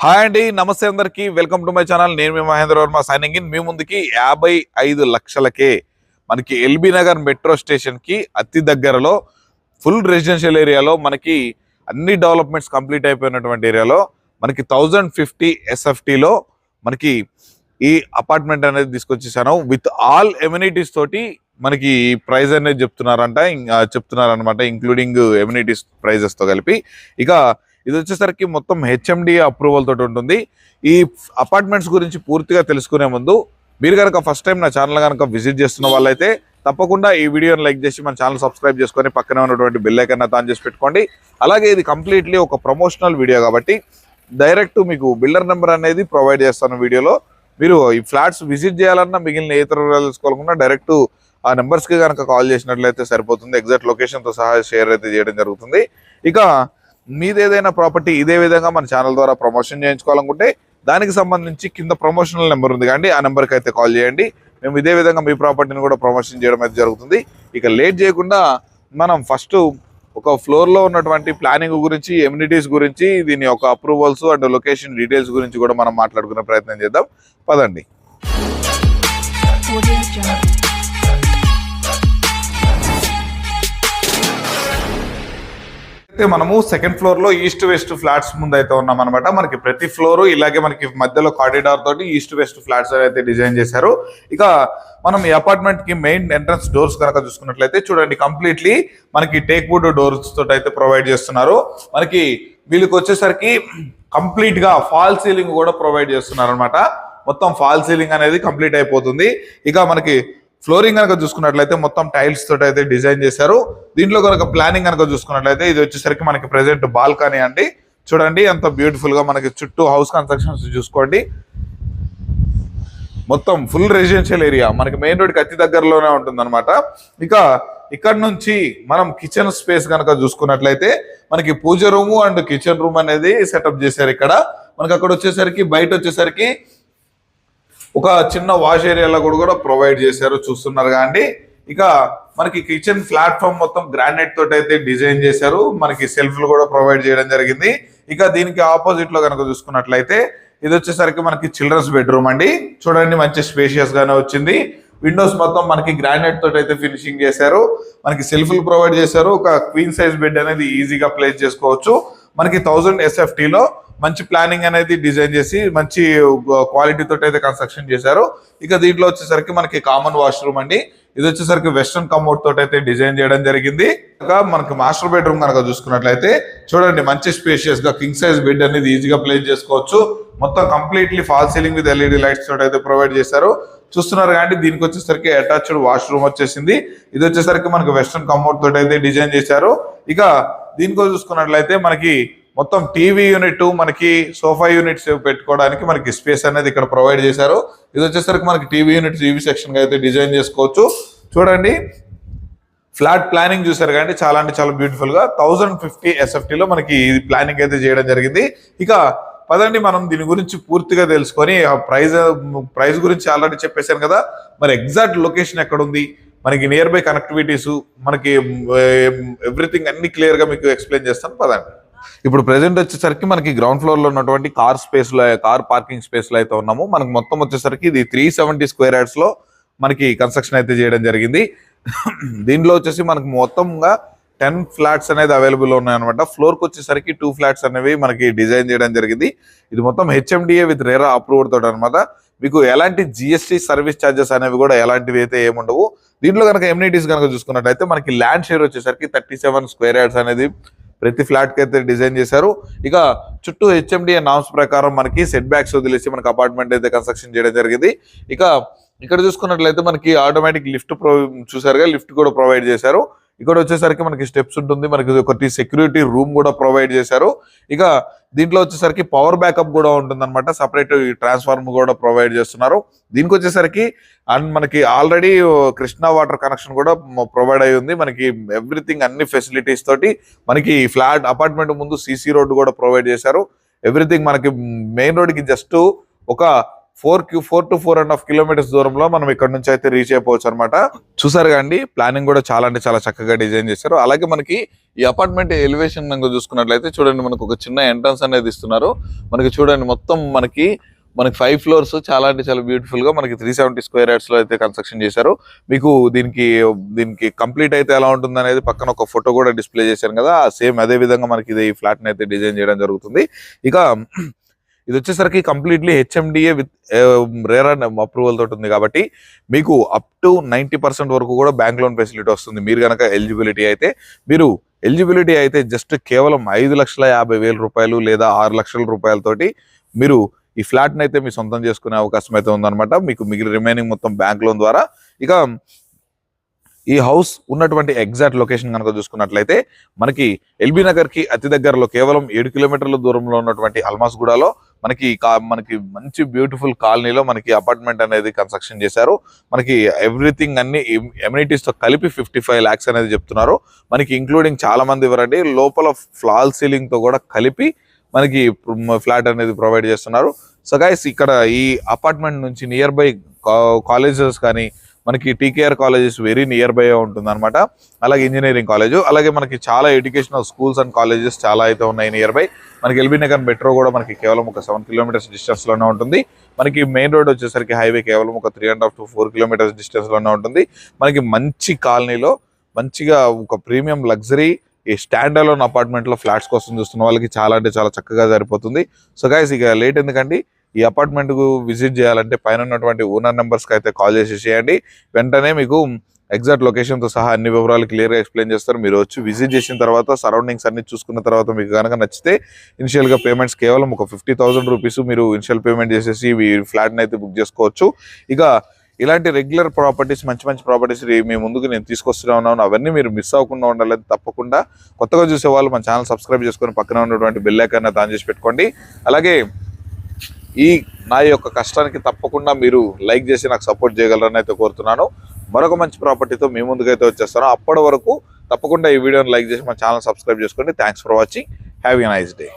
Hi అండి నమస్తే అందరికీ. Welcome to my channel. నేను మీ మహేంద్ర వర్మ సైనింగ్ ఇన్. మీ ముందుకి యాభై ఐదు లక్షలకే మనకి ఎల్బీ నగర్ మెట్రో స్టేషన్కి అతి దగ్గరలో ఫుల్ రెసిడెన్షియల్ ఏరియాలో మనకి అన్ని డెవలప్మెంట్స్ కంప్లీట్ అయిపోయినటువంటి ఏరియాలో మనకి థౌజండ్ ఫిఫ్టీ ఎస్ఎఫ్టీలో మనకి ఈ అపార్ట్మెంట్ అనేది తీసుకొచ్చేసాను. విత్ ఆల్ ఎమ్యూనిటీస్ తోటి మనకి ప్రైస్ అనేది చెప్తున్నారంట ఇంకా చెప్తున్నారనమాట ఇంక్లూడింగ్ ఎమ్యూనిటీస్ ప్రైజెస్తో కలిపి. ఇక ఇది వచ్చేసరికి మొత్తం హెచ్ఎండి అప్రూవల్ తోటి ఉంటుంది. ఈ అపార్ట్మెంట్స్ గురించి పూర్తిగా తెలుసుకునే ముందు మీరు కనుక ఫస్ట్ టైం నా ఛానల్ కనుక విజిట్ చేస్తున్న వాళ్ళైతే తప్పకుండా ఈ వీడియోని లైక్ చేసి మన ఛానల్ సబ్స్క్రైబ్ చేసుకొని పక్కనే ఉన్నటువంటి బిల్ ఐకన్ ఆన్ చేసి పెట్టుకోండి. అలాగే ఇది కంప్లీట్లీ ఒక ప్రమోషనల్ వీడియో కాబట్టి డైరెక్ట్ మీకు బిల్డర్ నెంబర్ అనేది ప్రొవైడ్ చేస్తాను వీడియోలో. మీరు ఈ ఫ్లాట్స్ విజిట్ చేయాలన్నా మిగిలిన ఏ తరగతి వివరాలు డైరెక్ట్ ఆ నెంబర్స్కి కనుక కాల్ చేసినట్లయితే సరిపోతుంది. ఎగ్జాక్ట్ లొకేషన్తో సహా షేర్ అయితే చేయడం జరుగుతుంది. ఇక మీది ఏదైనా ప్రాపర్టీ ఇదే విధంగా మన ఛానల్ ద్వారా ప్రమోషన్ చేయించుకోవాలనుకుంటే దానికి సంబంధించి కింద ప్రమోషనల్ నెంబర్ ఉంది కానీ ఆ నెంబర్కి అయితే కాల్ చేయండి. మేము ఇదే విధంగా మీ ప్రాపర్టీని కూడా ప్రమోషన్ చేయడం అయితే జరుగుతుంది. ఇక లేట్ చేయకుండా మనం ఫస్ట్ ఒక ఫ్లోర్లో ఉన్నటువంటి ప్లానింగ్ గురించి ఎమ్యూనిటీస్ గురించి దీని యొక్క అప్రూవల్స్ అండ్ లొకేషన్ డీటెయిల్స్ గురించి కూడా మనం మాట్లాడుకునే ప్రయత్నం చేద్దాం. పదండి. అయితే మనము సెకండ్ ఫ్లోర్లో ఈస్ట్ వెస్ట్ ఫ్లాట్స్ ముందు అయితే ఉన్నాం అనమాట మనకి ప్రతి ఫ్లోర్ ఇలాగే మనకి మధ్యలో కారిడార్ తోటి ఈస్ట్ వెస్ట్ ఫ్లాట్స్ అయితే డిజైన్ చేశారు. ఇక మనం ఈ అపార్ట్మెంట్కి మెయిన్ ఎంట్రన్స్ డోర్స్ కనుక చూసుకున్నట్లయితే చూడండి కంప్లీట్లీ మనకి టేక్ వుడ్ డోర్స్ తోటి అయితే ప్రొవైడ్ చేస్తున్నారు. మనకి వీళ్ళకి వచ్చేసరికి కంప్లీట్గా ఫాల్ సీలింగ్ కూడా ప్రొవైడ్ చేస్తున్నారు అనమాట మొత్తం ఫాల్ సీలింగ్ అనేది కంప్లీట్ అయిపోతుంది. ఇక మనకి ఫ్లోరింగ్ కనుక చూసుకున్నట్లయితే మొత్తం టైల్స్ తోటి అయితే డిజైన్ చేశారు. దీంట్లో కనుక ప్లానింగ్ కనుక చూసుకున్నట్లయితే ఇది వచ్చేసరికి మనకి ప్రెసెంట్ బాల్కనీ అండి. చూడండి ఎంత బ్యూటిఫుల్గా మనకి చుట్టూ హౌస్ కన్స్ట్రక్షన్స్ చూసుకోండి. మొత్తం ఫుల్ రెసిడెన్షియల్ ఏరియా మనకి మెయిన్ రోడ్కి అతి దగ్గరలోనే ఉంటుంది ఇక ఇక్కడ నుంచి మనం కిచెన్ స్పేస్ కనుక చూసుకున్నట్లయితే మనకి puja room and kitchen room అనేది సెటప్ చేశారు ఇక్కడ. మనకి అక్కడ వచ్చేసరికి బయట వచ్చేసరికి ఒక చిన్న వాష్ ఏరియాలో కూడా కూడా ప్రొవైడ్ చేశారు చూస్తున్నారు కానీ ఇక మనకి కిచెన్ ప్లాట్ఫామ్ మొత్తం గ్రానైట్ తోటి అయితే డిజైన్ చేశారు. మనకి సెల్ఫ్లు కూడా ప్రొవైడ్ చేయడం జరిగింది. ఇక దీనికి ఆపోజిట్లో కనుక చూసుకున్నట్లయితే ఇది వచ్చేసరికి మనకి చిల్డ్రన్స్ బెడ్రూమ్ అండి. చూడండి మంచి స్పేషియస్ గానే వచ్చింది. విండోస్ మొత్తం మనకి గ్రానైట్ తోటి అయితే ఫినిషింగ్ చేశారు. మనకి సెల్ఫ్లు ప్రొవైడ్ చేశారు. ఒక క్వీన్ సైజ్ బెడ్ అనేది ఈజీగా ప్లేస్ చేసుకోవచ్చు. మనకి థౌజండ్ ఎస్ఎఫ్టీలో మంచి ప్లానింగ్ అనేది డిజైన్ చేసి మంచి క్వాలిటీ తోటి అయితే కన్స్ట్రక్షన్ చేశారు. ఇక దీంట్లో వచ్చేసరికి మనకి కామన్ వాష్రూమ్ అండి. ఇది వచ్చేసరికి వెస్ట్రన్ కమోడ్ తోటి అయితే డిజైన్ చేయడం జరిగింది. మనకి మాస్టర్ బెడ్రూమ్ కనుక చూసుకున్నట్లయితే చూడండి మంచి స్పేషియస్గా కింగ్ సైజ్ బెడ్ అనేది ఈజీగా ప్లేస్ చేసుకోవచ్చు. మొత్తం completely fall ceiling with LED lights తోటి అయితే ప్రొవైడ్ చేశారు. చూస్తున్నారు కానీ దీనికి వచ్చేసరికి అటాచ్డ్ వాష్రూమ్ వచ్చేసింది. ఇది వచ్చేసరికి మనకి వెస్ట్రన్ కమోడ్ తోటి అయితే డిజైన్ చేశారు. ఇక దీనికో చూసుకున్నట్లయితే మనకి మొత్తం టీవీ యూనిట్ మనకి సోఫా యూనిట్స్ పెట్టుకోవడానికి మనకి స్పేస్ అనేది ఇక్కడ ప్రొవైడ్ చేశారు. ఇది వచ్చేసరికి మనకి టీవీ యూనిట్ టీవీ సెక్షన్ అయితే డిజైన్ చేసుకోవచ్చు. చూడండి ఫ్లాట్ ప్లానింగ్ చూసారు కానీ చాలా అంటే చాలా బ్యూటిఫుల్గా థౌజండ్ ఫిఫ్టీ ఎస్ఎఫ్టీలో మనకి ఇది ప్లానింగ్ అయితే చేయడం జరిగింది. ఇక పదండి మనం దీని గురించి పూర్తిగా తెలుసుకొని ఆ ప్రైజ్ ప్రైజ్ గురించి ఆల్రెడీ చెప్పేశాను కదా. మరి ఎగ్జాక్ట్ లొకేషన్ ఎక్కడ ఉంది మనకి నియర్ బై కనెక్టివిటీస్ మనకి ఎవ్రీథింగ్ అన్ని క్లియర్గా మీకు ఎక్స్ప్లెయిన్ చేస్తాను. పదండి. ఇప్పుడు ప్రెసెంట్ వచ్చేసరికి మనకి గ్రౌండ్ ఫ్లోర్లో ఉన్నటువంటి కార్ స్పేస్లో కార్ పార్కింగ్ స్పేస్లో అయితే ఉన్నాము. మనకు మొత్తం వచ్చేసరికి ఇది త్రీ సెవెంటీ స్క్వేర్ యార్డ్స్లో మనకి కన్స్ట్రక్షన్ అయితే చేయడం జరిగింది. దీంట్లో వచ్చేసి మనకు మొత్తంగా టెన్ ఫ్లాట్స్ అనేది అవైలబుల్ ఉన్నాయన్నమాట. ఫ్లోర్కి వచ్చేసరికి టూ ఫ్లాట్స్ అనేవి మనకి డిజైన్ చేయడం జరిగింది. ఇది మొత్తం హెచ్ఎండిఏ విత్ రేరా అప్రూవ్డ్ తోటి అనమాట మీకు ఎలాంటి జిఎస్టీ సర్వీస్ ఛార్జెస్ అనేవి కూడా ఎలాంటివి అయితే ఏముండవు. దీంట్లో కనుక ఎమ్యూనిటీస్ కనుక చూసుకున్నట్లయితే మనకి ల్యాండ్ షేర్ వచ్చేసరికి థర్టీ సెవెన్ స్క్వేర్ యార్డ్స్ అనేది ప్రతి ఫ్లాట్ అయితే డిజైన్ చేశారు. ఇక చుట్టూ హెచ్ఎండిఏ నామ్స్ ప్రకారం మనకి సెట్ బ్యాక్స్ వదిలేసి మనకి అపార్ట్మెంట్ అయితే కన్స్ట్రక్షన్ చేయడం జరిగింది. ఇక ఇక్కడ చూసుకున్నట్లయితే మనకి ఆటోమేటిక్ లిఫ్ట్ ప్రో చూసారుగా లిఫ్ట్ కూడా ప్రొవైడ్ చేశారు. ఇక్కడ వచ్చేసరికి మనకి స్టెప్స్ ఉంటుంది. మనకి ఒకటి సెక్యూరిటీ రూమ్ కూడా ప్రొవైడ్ చేశారు. ఇక దీంట్లో వచ్చేసరికి పవర్ బ్యాకప్ కూడా ఉంటుంది అనమాట సపరేట్ ట్రాన్స్ఫార్మ్ కూడా ప్రొవైడ్ చేస్తున్నారు. దీనికి వచ్చేసరికి అండ్ మనకి ఆల్రెడీ కృష్ణా వాటర్ కనెక్షన్ కూడా ప్రొవైడ్ అయి ఉంది. మనకి ఎవ్రీథింగ్ అన్ని ఫెసిలిటీస్ తోటి మనకి ఫ్లాట్ అపార్ట్మెంట్ ముందు సీసీ రోడ్డు కూడా ప్రొవైడ్ చేశారు. ఎవ్రీథింగ్ మనకి మెయిన్ రోడ్కి జస్ట్ ఒక four queue four to four and half kilometres దూరంలో మనం ఇక్కడ నుంచి అయితే రీచ్ అయిపోవచ్చు అనమాట చూసారు కండి ప్లానింగ్ కూడా చాలా అంటే చాలా చక్కగా డిజైన్ చేశారు. అలాగే మనకి ఈ అపార్ట్మెంట్ ఎలివేషన్ కనుక చూసుకున్నట్లయితే చూడండి మనకు ఒక చిన్న ఎంట్రన్స్ అనేది ఇస్తున్నారు. మనకి చూడండి మొత్తం మనకి మనకి ఫైవ్ ఫ్లోర్స్ చాలా అంటే చాలా బ్యూటిఫుల్గా మనకి త్రీ సెవెంటీ స్క్వేర్ యార్డ్స్లో అయితే కన్స్ట్రక్షన్ చేశారు. మీకు దీనికి దీనికి కంప్లీట్ అయితే ఎలా ఉంటుంది అనేది పక్కన ఒక ఫోటో కూడా డిస్ప్లే చేశారు కదా. సేమ్ అదే విధంగా మనకి ఇది ఈ ఫ్లాట్ అయితే డిజైన్ చేయడం జరుగుతుంది. ఇక ఇది వచ్చేసరికి completely HMDA with RERA and approval తోటి ఉంది కాబట్టి మీకు అప్ టు నైంటీ పర్సెంట్ వరకు కూడా బ్యాంక్ లోన్ ఫెసిలిటీ వస్తుంది. మీరు కనుక ఎలిజిబిలిటీ అయితే మీరు ఎలిజిబిలిటీ అయితే జస్ట్ కేవలం ఐదు లక్షల యాభై వేల రూపాయలు లేదా ఆరు లక్షల రూపాయలతోటి మీరు ఈ ఫ్లాట్ని అయితే మీ సొంతం చేసుకునే అవకాశం అయితే ఉందన్నమాట. మీకు మిగిలిన రిమైనింగ్ మొత్తం బ్యాంక్ లోన్ ద్వారా. ఇక ఈ హౌస్ ఉన్నటువంటి ఎగ్జాక్ట్ లొకేషన్ కనుక చూసుకున్నట్లయితే మనకి ఎల్బీ నగర్కి అతి దగ్గరలో కేవలం ఏడు కిలోమీటర్ల దూరంలో ఉన్నటువంటి అల్మాస్గూడలో మనకి మనకి మంచి బ్యూటిఫుల్ కాలనీలో మనకి అపార్ట్మెంట్ అనేది కన్స్ట్రక్షన్ చేశారు. మనకి ఎవ్రీథింగ్ అన్ని ఎమ్యూనిటీస్తో కలిపి ఫిఫ్టీ ఫైవ్ ల్యాక్స్ అనేది చెప్తున్నారు. మనకి ఇంక్లూడింగ్ చాలా మంది ఎవరండి లోపల ఫ్లాల్ సీలింగ్తో కూడా కలిపి మనకి ఫ్లాట్ అనేది ప్రొవైడ్ చేస్తున్నారు. సో గైస్ ఇక్కడ ఈ అపార్ట్మెంట్ నుంచి నియర్ బై కాలేజెస్ కానీ మనకి TKR colleges very nearby ఉంటుంది అనమాట అలాగే ఇంజనీరింగ్ కాలేజ్ అలాగే మనకి చాలా ఎడ్యుకేషనల్ స్కూల్స్ అండ్ కాలేజెస్ చాలా అయితే ఉన్నాయి నియర్ బై. మనకి ఎల్బీ నగర్ మెట్రో కూడా మనకి కేవలం ఒక సెవెన్ కిలోమీటర్స్ డిస్టెన్స్లోనే ఉంటుంది. మనకి మెయిన్ రోడ్ వచ్చేసరికి హైవే కేవలం ఒక three and half to four kilometres డిస్టెన్స్లోనే ఉంటుంది. మనకి మంచి కాలనీలో మంచిగా ఒక ప్రీమియం లగ్జరీ ఈ స్టాండ్ అలోన్ అపార్ట్మెంట్లో ఫ్లాట్స్ కోసం చూస్తున్న వాళ్ళకి చాలా అంటే చాలా చక్కగా సరిపోతుంది. సో గైస్ ఇక లేట్ ఎందుకండి? ఈ అపార్ట్మెంట్కు విజిట్ చేయాలంటే పైన ఉన్నటువంటి ఓనర్ నెంబర్స్కి అయితే కాల్ చేసి చేయండి. వెంటనే మీకు ఎగ్జాక్ట్ లొకేషన్తో సహా అన్ని వివరాలు క్లియర్గా ఎక్స్ప్లెయిన్ చేస్తారు. మీరు వచ్చి విజిట్ చేసిన తర్వాత సరౌండింగ్స్ అన్ని చూసుకున్న తర్వాత మీకు కనుక నచ్చితే ఇనిషియల్గా పేమెంట్స్ కేవలం ఒక ఫిఫ్టీ థౌసండ్ రూపీస్ మీరు ఇనిషియల్ పేమెంట్ చేసేసి మీ ఫ్లాట్ని అయితే బుక్ చేసుకోవచ్చు. ఇక ఇలాంటి రెగ్యులర్ ప్రాపర్టీస్ మంచి మంచి ప్రాపర్టీస్ మీ ముందుకు నేను తీసుకొస్తూనే ఉన్నాను. అవన్నీ మీరు మిస్ అవ్వకుండా ఉండాలని తప్పకుండా కొత్తగా చూసే వాళ్ళు మన ఛానల్ సబ్స్క్రైబ్ చేసుకొని పక్కన ఉన్నటువంటి బెల్ ఐకాన్ ఆన్ చేసి పెట్టుకోండి. అలాగే ఈ నా యొక్క కష్టానికి తప్పకుండా మీరు లైక్ చేసి నాకు సపోర్ట్ చేయగలరని అయితే కోరుతున్నాను. మరొక మంచి ప్రాపర్టీతో మీ ముందుకైతే వచ్చేస్తాను. అప్పటి వరకు తప్పకుండా ఈ వీడియోని లైక్ చేసి మా ఛానల్ సబ్స్క్రైబ్ చేసుకోండి. Thanks for watching have a nice day